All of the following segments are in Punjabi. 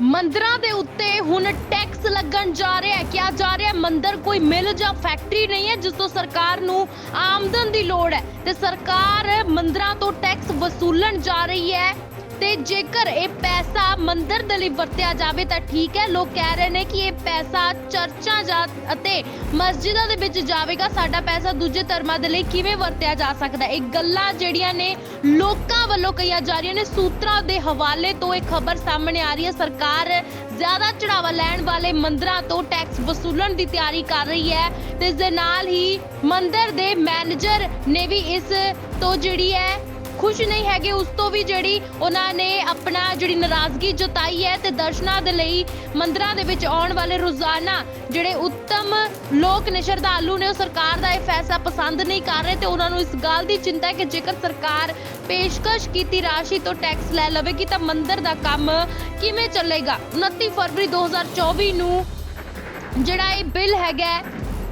ਮੰਦਰਾਂ ਦੇ ਉੱਤੇ ਹੁਣ ਟੈਕਸ ਲੱਗਣ ਜਾ ਰਿਹਾ ਹੈ। ਕਿਹਾ ਜਾ ਰਿਹਾ ਹੈ ਮੰਦਰ ਕੋਈ ਮਿਲ ਜਾਂ ਫੈਕਟਰੀ ਨਹੀਂ ਹੈ, ਜਿਸ ਤੋਂ ਸਰਕਾਰ ਨੂੰ ਆਮਦਨ ਦੀ ਲੋੜ ਹੈ। ਤੇ ਸਰਕਾਰ ਮੰਦਰਾਂ ਤੋਂ ਟੈਕਸ ਵਸੂਲਣ ਜਾ ਰਹੀ ਹੈ। ਤੇ ਜੇਕਰ ਇਹ ਪੈਸਾ ਮੰਦਰ ਦੇ ਲਈ ਵਰਤਿਆ ਜਾਵੇ ਤਾਂ ਠੀਕ ਹੈ। ਲੋਕ ਕਹਿ ਰਹੇ ਨੇ ਕਿ ਇਹ ਪੈਸਾ ਚਰਚਾਂ ਜਾ ਅਤੇ ਮਸਜਿਦਾਂ ਦੇ ਵਿੱਚ ਜਾਵੇਗਾ। ਸਾਡਾ ਪੈਸਾ ਦੂਜੇ ਧਰਮਾਂ ਦੇ ਲਈ ਕਿਵੇਂ ਵਰਤਿਆ ਜਾ ਸਕਦਾ ਇਹ ਗੱਲਾਂ ਜਿਹੜੀਆਂ ਨੇ ਲੋਕਾਂ ਵੱਲੋਂ ਕਹੀਆਂ ਜਾ ਰਹੀਆਂ ਨੇ। ਸੂਤਰਾਂ ਦੇ ਹਵਾਲੇ ਤੋਂ ਇਹ ਖਬਰ ਸਾਹਮਣੇ ਆ ਰਹੀ ਹੈ। ਸਰਕਾਰ ਜ਼ਿਆਦਾ ਚੜਾਵਾ ਲੈਣ ਵਾਲੇ ਮੰਦਰਾਂ ਤੋਂ ਟੈਕਸ ਵਸੂਲਣ ਦੀ ਤਿਆਰੀ ਕਰ ਰਹੀ ਹੈ ਤੇ ਇਸ ਦੇ ਨਾਲ ਹੀ ਮੰਦਰ ਦੇ ਮੈਨੇਜਰ ਨੇ ਵੀ ਇਸ ਤੋਂ ਜਿਹੜੀ ਹੈ ਖੁਸ਼ ਨਹੀਂ ਹੈਗੇ, ਉਸ ਤੋਂ ਵੀ ਜਿਹੜੀ ਉਹਨਾਂ ਨੇ ਆਪਣਾ ਜਿਹੜੀ ਨਾਰਾਜ਼ਗੀ ਜਤਾਈ ਹੈ ਤੇ ਦਰਸ਼ਨਾਂ ਦੇ ਲਈ ਮੰਦਰਾਂ ਦੇ ਵਿੱਚ ਆਉਣ ਵਾਲੇ ਰੋਜ਼ਾਨਾ ਜਿਹੜੇ ਉੱਤਮ ਲੋਕ ਨੇ, ਸ਼ਰਧਾਲੂ ਨੇ, ਉਹ ਸਰਕਾਰ ਦਾ ਇਹ ਫੈਸਲਾ ਪਸੰਦ ਨਹੀਂ ਕਰ ਰਹੇ ਤੇ ਉਹਨਾਂ ਨੂੰ ਇਸ ਗੱਲ ਦੀ ਚਿੰਤਾ ਹੈ ਕਿ ਜੇਕਰ ਸਰਕਾਰ ਪੇਸ਼ਕਸ਼ ਕੀਤੀ ਰਾਸ਼ੀ ਤੋਂ ਟੈਕਸ ਲੈ ਲਵੇਗੀ ਤਾਂ ਮੰਦਰ ਦਾ ਕੰਮ ਕਿਵੇਂ ਚੱਲੇਗਾ? 29 ਫਰਵਰੀ 2024 ਨੂੰ ਜਿਹੜਾ ਇਹ ਬਿੱਲ ਹੈਗਾ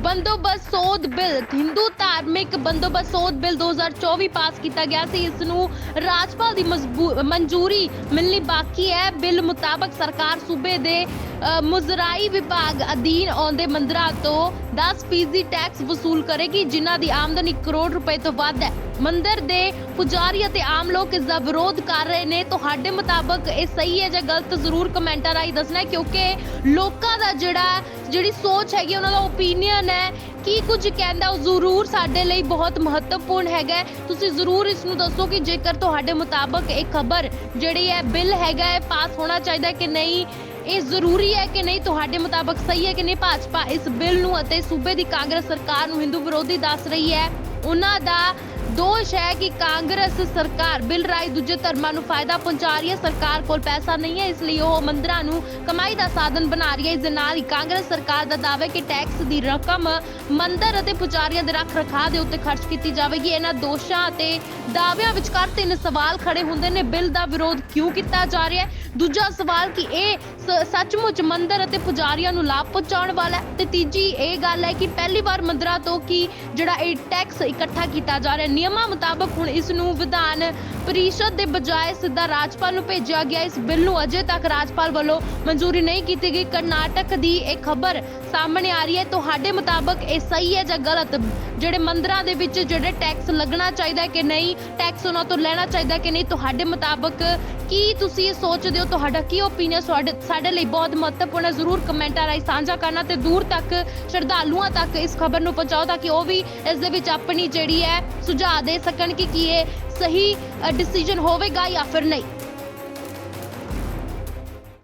ਬੰਦੋਬਸਤ ਸੋਧ ਬਿੱਲ, ਹਿੰਦੂ ਧਾਰਮਿਕ ਬੰਦੋਬਸਤ ਸੋਧ ਬਿੱਲ 2024 ਪਾਸ ਕੀਤਾ ਗਿਆ ਸੀ। ਇਸ ਨੂੰ ਰਾਜਪਾਲ ਦੀ ਮਜ਼ਬੂ- ਮਨਜ਼ੂਰੀ ਮਿਲਣੀ ਬਾਕੀ ਹੈ। ਬਿੱਲ ਮੁਤਾਬਕ ਸਰਕਾਰ ਸੂਬੇ ਦੇ ਮੁਜ਼ਰਾਈ ਵਿਭਾਗ ਅਧੀਨ ਆਉਂਦੇ ਮੰਦਰਾਂ ਤੋਂ 10% ਟੈਕਸ ਵਸੂਲ ਕਰੇਗੀ, ਜਿਨ੍ਹਾਂ ਦੀ ਆਮਦਨ 1 ਕਰੋੜ ਰੁਪਏ ਤੋਂ ਵੱਧ ਹੈ। ਮੰਦਰ ਦੇ ਪੁਜਾਰੀ ਅਤੇ ਆਮ ਲੋਕ ਇਸ ਦਾ ਵਿਰੋਧ ਕਰ ਰਹੇ ਨੇ। ਤੁਹਾਡੇ ਮੁਤਾਬਕ ਇਹ ਸਹੀ ਹੈ ਜਾਂ ਗਲਤ? ਜ਼ਰੂਰ ਕਮੈਂਟਾਂ ਰਾਹੀਂ ਦੱਸਣਾ ਕਿਉਂਕਿ ਲੋਕਾਂ ਦਾ ਜਿਹੜਾ, ਜਿਹੜੀ ਸੋਚ ਹੈਗੀ ਉਹਨਾਂ ਦਾ ਓਪੀਨੀਅਨ ਹੈ। ਕੀ ਕੁਝ ਕਹਿੰਦਾ ਉਹ ਜ਼ਰੂਰ ਸਾਡੇ ਲਈ ਬਹੁਤ ਮਹੱਤਵਪੂਰਨ ਹੈਗਾ ਤੁਸੀਂ ਜ਼ਰੂਰ ਇਸ ਨੂੰ ਦੱਸੋ ਕਿ ਜੇਕਰ ਤੁਹਾਡੇ ਮੁਤਾਬਕ ਇਹ ਖਬਰ ਜਿਹੜੀ ਹੈ, ਬਿੱਲ ਹੈਗਾ ਹੈ, ਪਾਸ ਹੋਣਾ ਚਾਹੀਦਾ ਕਿ ਨਹੀਂ? ਇਹ ਜ਼ਰੂਰੀ ਹੈ ਕਿ ਨਹੀਂ? ਤੁਹਾਡੇ ਮੁਤਾਬਕ ਸਹੀ ਹੈ ਕਿ ਨਹੀਂ? ਭਾਜਪਾ ਇਸ ਬਿੱਲ ਨੂੰ ਅਤੇ ਸੂਬੇ ਦੀ ਕਾਂਗਰਸ ਸਰਕਾਰ ਨੂੰ ਹਿੰਦੂ ਵਿਰੋਧੀ ਦੱਸ ਰਹੀ ਹੈ। ਉਹਨਾਂ ਦਾ ਦੋਸ਼ ਹੈ ਕਿ ਕਾਂਗਰਸ ਸਰਕਾਰ ਬਿੱਲ ਰਾਈ ਦੂਜੇ ਧਰਮਾਂ ਨੂੰ ਫਾਇਦਾ ਪਹੁੰਚਾ ਰਹੀ ਹੈ। ਸਰਕਾਰ ਕੋਲ ਪੈਸਾ ਨਹੀਂ ਹੈ, ਇਸ ਲਈ ਉਹ ਮੰਦਰਾਂ ਨੂੰ ਕਮਾਈ ਦਾ ਸਾਧਨ ਬਣਾ ਰਹੀ ਹੈ। ਇਸ ਦੇ ਨਾਲ ਹੀ ਕਾਂਗਰਸ ਸਰਕਾਰ ਦਾ ਦਾਅਵਾ ਹੈ ਕਿ ਟੈਕਸ ਦੀ ਰਕਮ ਮੰਦਰ ਅਤੇ ਪੁਜਾਰੀਆਂ ਦੇ ਰੱਖ ਰਖਾਅ ਦੇ ਉੱਤੇ ਖਰਚ ਕੀਤੀ ਜਾਵੇਗੀ। ਇਹਨਾਂ ਦੋਸ਼ਾਂ ਅਤੇ ਦਾਅਵਿਆਂ ਵਿਚਕਾਰ ਤਿੰਨ ਸਵਾਲ ਖੜੇ ਹੁੰਦੇ ਨੇ। ਬਿੱਲ ਦਾ ਵਿਰੋਧ ਕਿਉਂ ਕੀਤਾ ਜਾ ਰਿਹਾ ਹੈ? ਦੂਜਾ ਸਵਾਲ ਕਿ ਇਹ ਸੱਚਮੁੱਚ ਮੰਦਰ ਅਤੇ ਪੁਜਾਰੀਆਂ ਨੂੰ ਲਾਭ ਪਹੁੰਚਾਉਣ ਵਾਲਾ ਹੈ? ਤੇ ਤੀਜੀ ਇਹ ਗੱਲ ਹੈ ਕਿ ਪਹਿਲੀ ਵਾਰ ਮੰਦਰਾਂ ਤੋਂ ਕੀ ਜਿਹੜਾ ਇਹ ਟੈਕਸ ਇਕੱਠਾ ਕੀਤਾ ਜਾ ਰਿਹਾ ਨਿਯਮਾਂ ਮੁਤਾਬਕ ਹੁਣ ਇਸ ਨੂੰ ਵਿਧਾਨ ਪਰਿਸ਼ਦ ਦੇ ਬਜਾਏ ਸਿੱਧਾ ਰਾਜਪਾਲ ਨੂੰ ਭੇਜਿਆ ਗਿਆ। ਇਸ ਬਿੱਲ ਨੂੰ ਅਜੇ ਤੱਕ ਰਾਜਪਾਲ ਵੱਲੋਂ ਮਨਜ਼ੂਰੀ ਨਹੀਂ ਕੀਤੀ ਗਈ। ਕਰਨਾਟਕ ਦੀ ਇਹ ਖਬਰ ਸਾਹਮਣੇ ਆ ਰਹੀ ਹੈ। ਤੁਹਾਡੇ ਮੁਤਾਬਕ ਇਹ ਸਹੀ ਹੈ ਜਾਂ ਗਲਤ? ਜਿਹੜੇ ਮੰਦਰਾਂ ਦੇ ਵਿੱਚ ਜਿਹੜੇ ਟੈਕਸ ਲੱਗਣਾ ਚਾਹੀਦਾ ਕਿ ਨਹੀਂ, ਟੈਕਸ ਉਹਨਾਂ ਤੋਂ ਲੈਣਾ ਚਾਹੀਦਾ ਕਿ ਨਹੀਂ, ਤੁਹਾਡੇ ਮੁਤਾਬਕ ਕੀ ਤੁਸੀਂ ਇਹ ਸੋਚਦੇ ਹੋ? ਤੁਹਾਡਾ ਕੀ ਓਪੀਨੀਅਨ ਸਾਡੇ ਸਾਡੇ ਲਈ ਬਹੁਤ ਮਹੱਤਵਪੂਰਨ ਹੈ। ਜ਼ਰੂਰ ਕਮੈਂਟਾਂ ਰਾਹੀਂ ਸਾਂਝਾ ਕਰਨਾ ਤੇ ਦੂਰ ਤੱਕ ਸ਼ਰਧਾਲੂਆਂ ਤੱਕ ਇਸ ਖਬਰ ਨੂੰ ਪਹੁੰਚਾਓ ਤਾਂ ਕਿ ਉਹ ਵੀ ਇਸ ਦੇ ਵਿੱਚ ਆਪਣੀ ਜਿਹੜੀ ਹੈ ਸੁਝਾਅ ਦੇ ਸਕਣ ਕਿ ਕੀ ਇਹ ਸਹੀ ਡਿਸੀਜਨ ਹੋਵੇਗਾ ਜਾਂ ਫਿਰ ਨਹੀਂ।